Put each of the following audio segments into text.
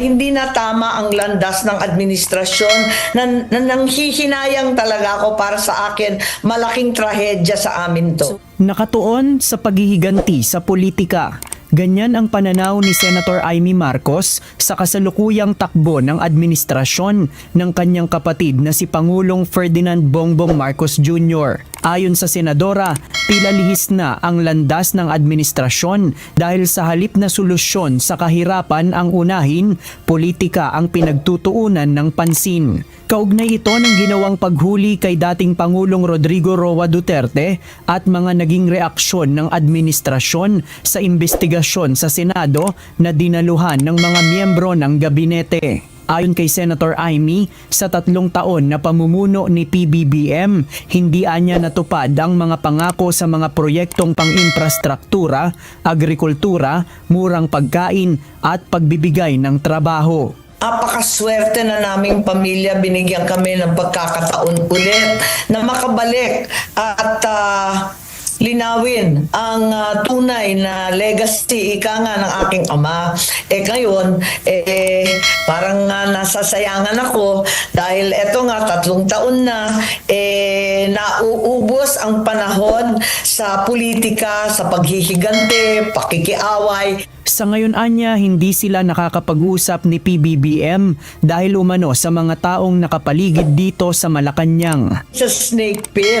Hindi na tama ang landas ng administrasyon na, na nanghihinayang talaga ako para sa akin. Malaking trahedya sa amin to. Nakatuon sa paghihiganti sa politika. Ganyan ang pananaw ni Senator Amy Marcos sa kasalukuyang takbo ng administrasyon ng kanyang kapatid na si Pangulong Ferdinand Bongbong Marcos Jr. Ayon sa senadora, tila lihis na ang landas ng administrasyon dahil sa halip na solusyon sa kahirapan ang unahin, politika ang pinagtutuunan ng pansin. Kaugnay ito ng ginawang paghuli kay dating Pangulong Rodrigo Roa Duterte at mga naging reaksyon ng administrasyon sa investigasyon sa Senado na dinaluhan ng mga miyembro ng gabinete. Ayon kay Senator Amy, sa tatlong taon na pamumuno ni PBBM, hindi anya natupad ang mga pangako sa mga proyektong pang-infrastruktura, agrikultura, murang pagkain at pagbibigay ng trabaho. Apakaswerte na naming pamilya, binigyan kami ng pagkakataon ulit na makabalik at ah, linawin ang ah, tunay na legacy ika nga ng aking ama. Eh ngayon, eh, parang nga nasasayangan ako dahil eto nga tatlong taon na eh, nauubos ang panahon sa politika, sa paghihigante, pakikiaway, Sa ngayon anya, hindi sila nakakapag-usap ni PBBM dahil umano sa mga taong nakapaligid dito sa Malacanang. sa snake pit.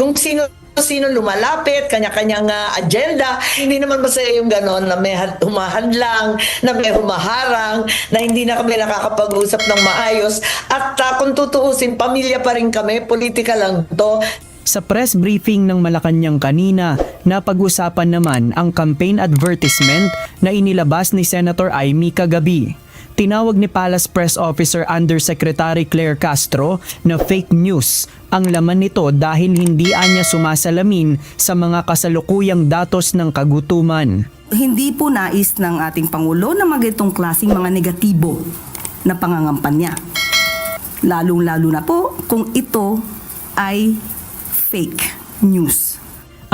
Kung sino sino lumalapit, kanya-kanyang ah, agenda. Hindi naman masaya yung ganon na may had- humahadlang, na may humaharang, na hindi na kami nakakapag-usap ng maayos. At ah, kung tutuusin, pamilya pa rin kami, politika lang to. Sa press briefing ng Malacanang kanina, napag-usapan naman ang campaign advertisement na inilabas ni Senator Amy kagabi. Tinawag ni Palace Press Officer Undersecretary Claire Castro na fake news ang laman nito dahil hindi anya sumasalamin sa mga kasalukuyang datos ng kagutuman. hindi po nais ng ating Pangulo na magitong klaseng mga negatibo na pangangampanya. Lalong-lalo na po kung ito ay fake news.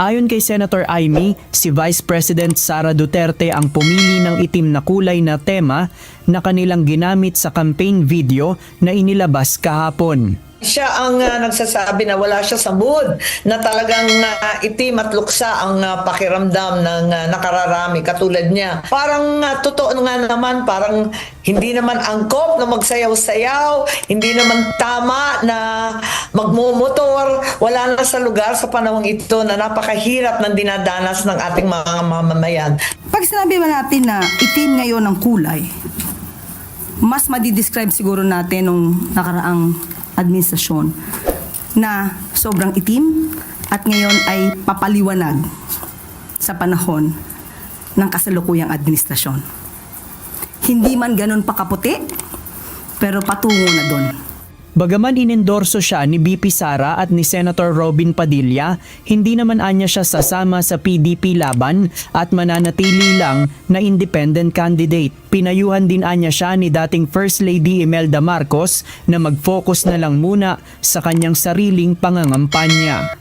Ayon kay Senator Amy, si Vice President Sara Duterte ang pumili ng itim na kulay na tema na kanilang ginamit sa campaign video na inilabas kahapon. Siya ang ah, nagsasabi na wala siya sa mood, na talagang na itim at luksa ang ah, pakiramdam ng ah, nakararami katulad niya. Parang ah, totoo nga naman, parang hindi naman angkop na magsayaw-sayaw, hindi naman tama na magmumotor, wala na sa lugar sa panahong ito na napakahirap ng dinadanas ng ating mga mamamayan. Pag sinabi ba natin na itim ngayon ang kulay, mas madidescribe siguro natin nung nakaraang administrasyon na sobrang itim at ngayon ay papaliwanag sa panahon ng kasalukuyang administrasyon. Hindi man ganun pa kaputi, pero patungo na doon. Bagaman inendorso siya ni BP Sara at ni Senator Robin Padilla, hindi naman anya siya sasama sa PDP laban at mananatili lang na independent candidate. Pinayuhan din anya siya ni dating First Lady Imelda Marcos na mag-focus na lang muna sa kanyang sariling pangangampanya.